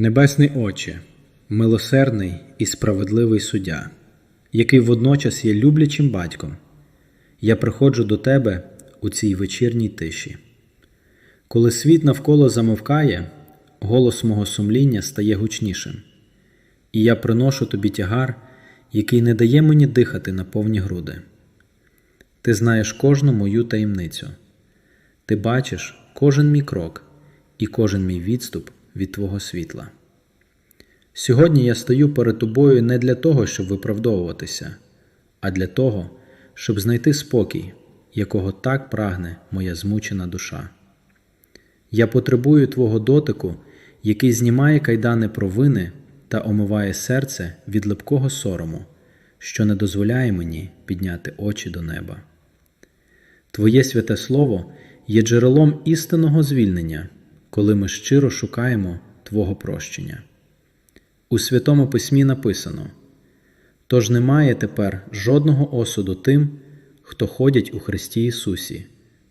Небесний Отче, милосердний і справедливий суддя, який водночас є люблячим батьком, я приходжу до Тебе у цій вечірній тиші. Коли світ навколо замовкає, голос мого сумління стає гучнішим, і я приношу тобі тягар, який не дає мені дихати на повні груди. Ти знаєш кожну мою таємницю, ти бачиш кожен мій крок і кожен мій відступ від Твого світла. Сьогодні я стою перед тобою не для того, щоб виправдовуватися, а для того, щоб знайти спокій, якого так прагне моя змучена душа. Я потребую Твого дотику, який знімає кайдани провини та омиває серце від липкого сорому, що не дозволяє мені підняти очі до неба. Твоє святе Слово є джерелом істинного звільнення, коли ми щиро шукаємо Твого прощення. У Святому Письмі написано: Тож немає тепер жодного осуду тим, хто ходять у Христі Ісусі,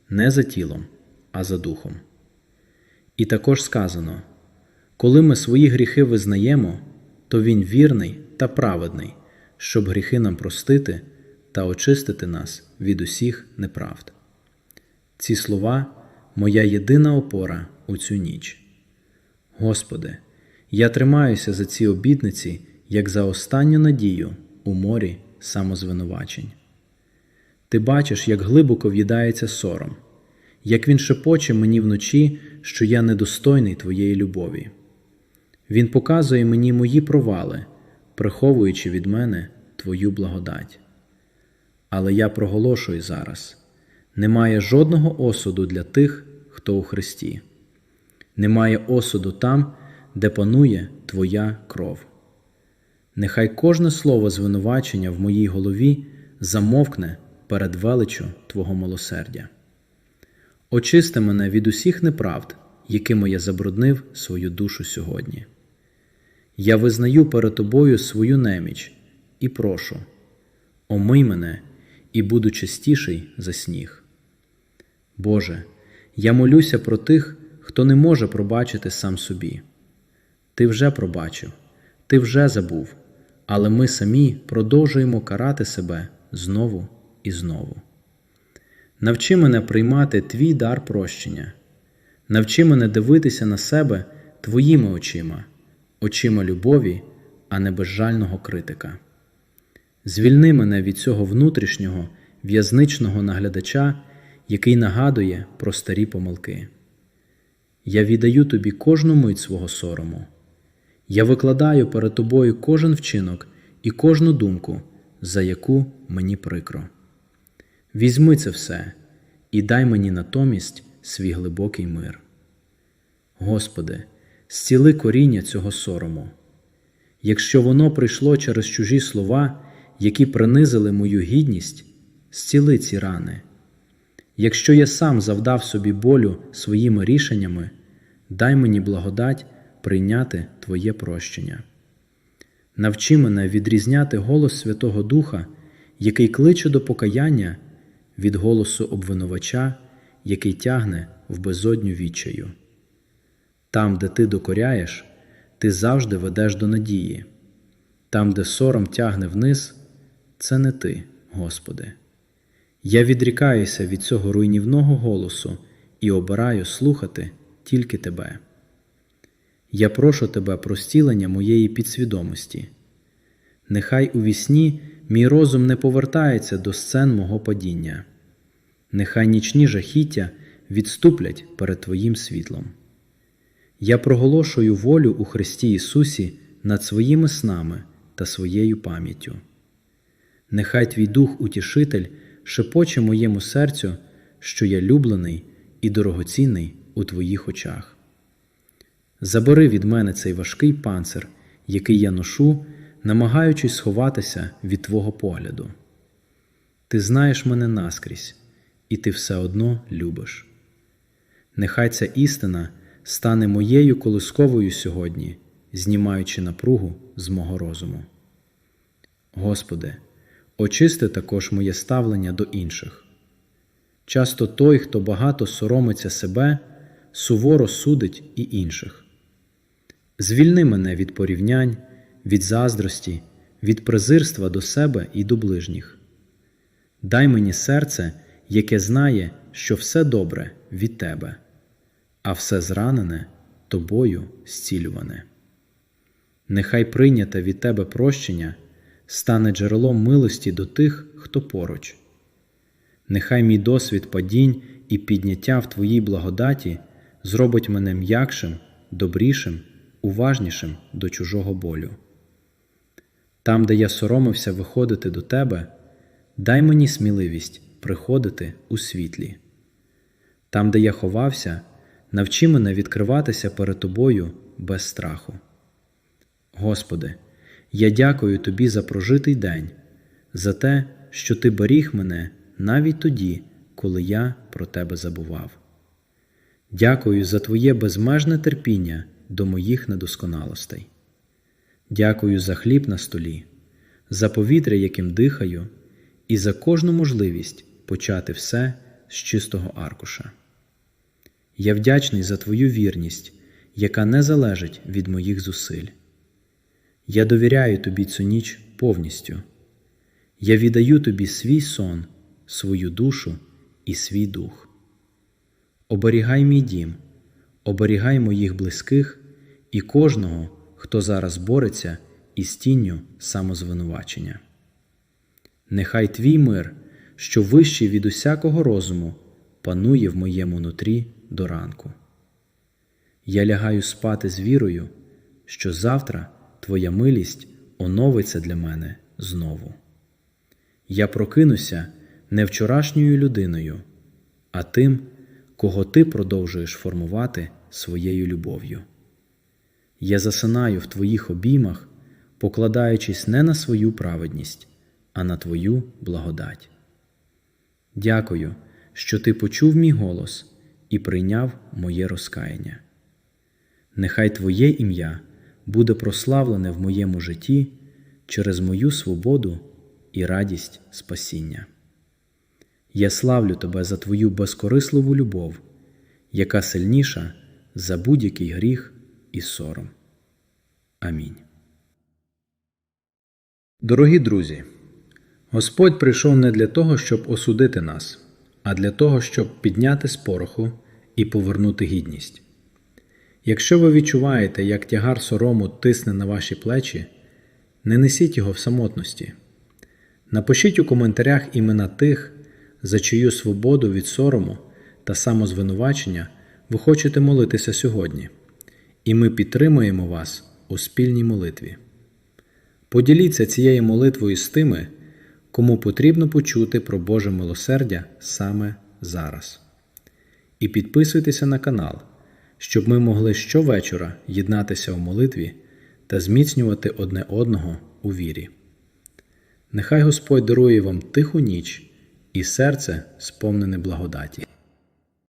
не за тілом, а за духом. І також сказано: коли ми свої гріхи визнаємо, то Він вірний та праведний, щоб гріхи нам простити та очистити нас від усіх неправд. Ці слова моя єдина опора у цю ніч. Господи, я тримаюся за ці обітниці, як за останню надію у морі самозвинувачень. Ти бачиш, як глибоко в'їдається сором, як він шепоче мені вночі, що я недостойний Твоєї любові. Він показує мені мої провали, приховуючи від мене Твою благодать. Але я проголошую зараз: немає жодного осуду для тих, хто у Христі, немає осуду там, де панує Твоя кров. Нехай кожне слово звинувачення в моїй голові замовкне перед величчю Твого милосердя. Очисти мене від усіх неправд, якими я забруднив свою душу сьогодні. Я визнаю перед Тобою свою неміч і прошу, омий мене і буду чистіший за сніг. Боже, я молюся про тих, хто не може пробачити сам собі. Ти вже пробачив, ти вже забув, але ми самі продовжуємо карати себе знову і знову. Навчи мене приймати твій дар прощення, навчи мене дивитися на себе твоїми очима, очима любові, а не безжального критика. Звільни мене від цього внутрішнього в'язничного наглядача, який нагадує про старі помилки. Я віддаю тобі кожну мить свого сорому. Я викладаю перед тобою кожен вчинок і кожну думку, за яку мені прикро. Візьми це все і дай мені натомість свій глибокий мир. Господи, зціли коріння цього сорому. Якщо воно прийшло через чужі слова, які принизили мою гідність, зціли ці рани. Якщо я сам завдав собі болю своїми рішеннями, дай мені благодать прийняти Твоє прощення. Навчи мене відрізняти голос Святого Духа, який кличе до покаяння від голосу обвинувача, який тягне в безодню відчаю. Там, де ти докоряєш, ти завжди ведеш до надії, там, де сором тягне вниз, це не ти, Господи. Я відрікаюся від цього руйнівного голосу і обираю слухати тільки Тебе. Я прошу Тебе про стілення моєї підсвідомості. Нехай у вісні мій розум не повертається до сцен мого падіння, нехай нічні жахіття відступлять перед Твоїм світлом. Я проголошую волю у Христі Ісусі над своїми снами та своєю пам'яттю. Нехай Твій Дух Утішитель шепоче моєму серцю, що я люблений і дорогоцінний у Твоїх очах. Забери від мене цей важкий панцир, який я ношу, намагаючись сховатися від Твого погляду. Ти знаєш мене наскрізь, і ти все одно любиш. Нехай ця істина стане моєю колисковою сьогодні, знімаючи напругу з мого розуму. Господи, очисти також моє ставлення до інших. Часто той, хто багато соромиться себе, суворо судить і інших. Звільни мене від порівнянь, від заздрості, від презирства до себе і до ближніх. Дай мені серце, яке знає, що все добре від тебе, а все зранене тобою зцілюване. Нехай прийняте від тебе прощення стане джерелом милості до тих, хто поруч. Нехай мій досвід падінь і підняття в Твоїй благодаті зробить мене м'якшим, добрішим, уважнішим до чужого болю. Там, де я соромився виходити до Тебе, дай мені сміливість приходити у світлі. Там, де я ховався, навчи мене відкриватися перед Тобою без страху. Господи, я дякую Тобі за прожитий день, за те, що Ти беріг мене навіть тоді, коли я про Тебе забував. Дякую за Твоє безмежне терпіння до моїх недосконалостей. Дякую за хліб на столі, за повітря, яким дихаю, і за кожну можливість почати все з чистого аркуша. Я вдячний за Твою вірність, яка не залежить від моїх зусиль. Я довіряю Тобі цю ніч повністю. Я віддаю Тобі свій сон, свою душу і свій дух. Оберігай мій дім, оберігай моїх близьких і кожного, хто зараз бореться із тінню самозвинувачення. Нехай твій мир, що вищий від усякого розуму, панує в моєму нутрі до ранку. Я лягаю спати з вірою, що завтра Твоя милість оновиться для мене знову. Я прокинуся не вчорашньою людиною, а тим, кого ти продовжуєш формувати своєю любов'ю. Я засинаю в Твоїх обіймах, покладаючись не на свою праведність, а на Твою благодать. Дякую, що Ти почув мій голос і прийняв моє розкаяння. Нехай Твоє ім'я буде прославлене в моєму житті через мою свободу і радість спасіння. Я славлю Тебе за Твою безкорисливу любов, яка сильніша за будь-який гріх і сором. Амінь. Дорогі друзі, Господь прийшов не для того, щоб осудити нас, а для того, щоб підняти з пороху і повернути гідність. Якщо ви відчуваєте, як тягар сорому тисне на ваші плечі, не несіть його в самотності. Напишіть у коментарях імена тих, за чию свободу від сорому та самозвинувачення ви хочете молитися сьогодні, і ми підтримуємо вас у спільній молитві. Поділіться цією молитвою з тими, кому потрібно почути про Боже милосердя саме зараз. І підписуйтеся на канал, щоб ми могли щовечора єднатися у молитві та зміцнювати одне одного у вірі. Нехай Господь дарує вам тиху ніч і серце сповнене благодаті.